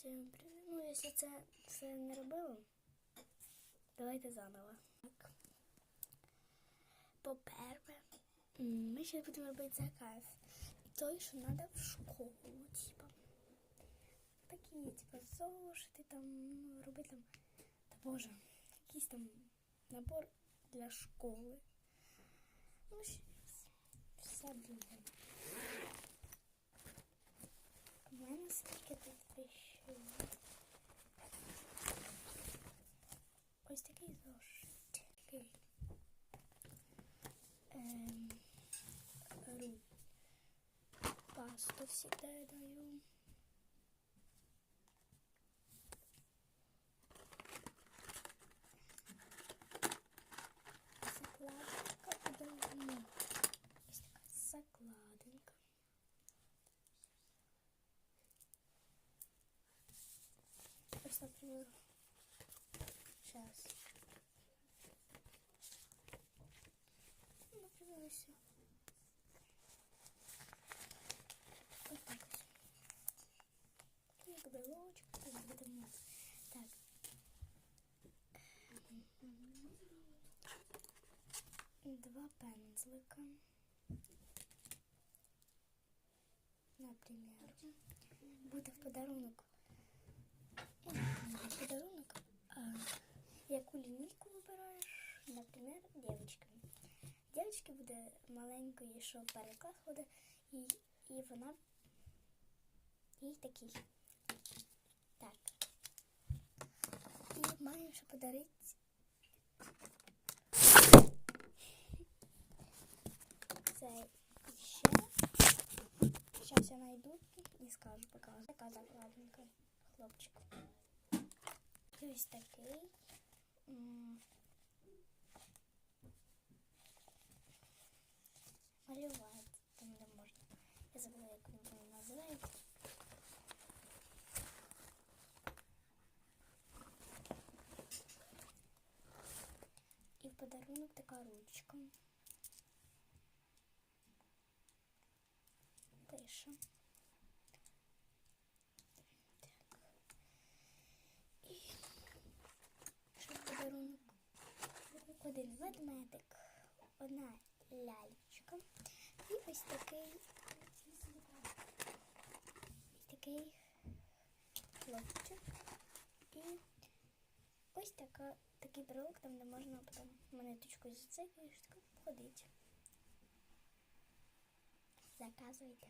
Всім привіт. Ну, якщо це, це не робило, давайте заново. Так. По-перше, ми ще будемо робити заказ. Той, що треба в школу, типа. Такі, типа, зошити там, ну, робити там. Та боже, якийсь там набор для школи. Ну, щас. Все буде. что всегда я даю. Закладка подавлю. Есть такая закладка. Просто, например, сейчас. Два пензлика. Например, буде в подарунок подарунок, а, яку лінійку вибираєш, наприклад, дівчинкам. Дівчинки буде маленькою, що клас ходить, і, і вона їй такий. Так. І маємо ще подарити. і скажу, покажу. Така закладинка хлопчику. І ось такий. м, Малювати там де можна. Я забула, як він називається. І в подарунок така ручка. Пише. Один ведмедик, одна лялечка. І ось такий ось такий хлопчик. І ось така, такий брелок, там де можна потім монеточку зацикаєш, так ходить. Заказуйте.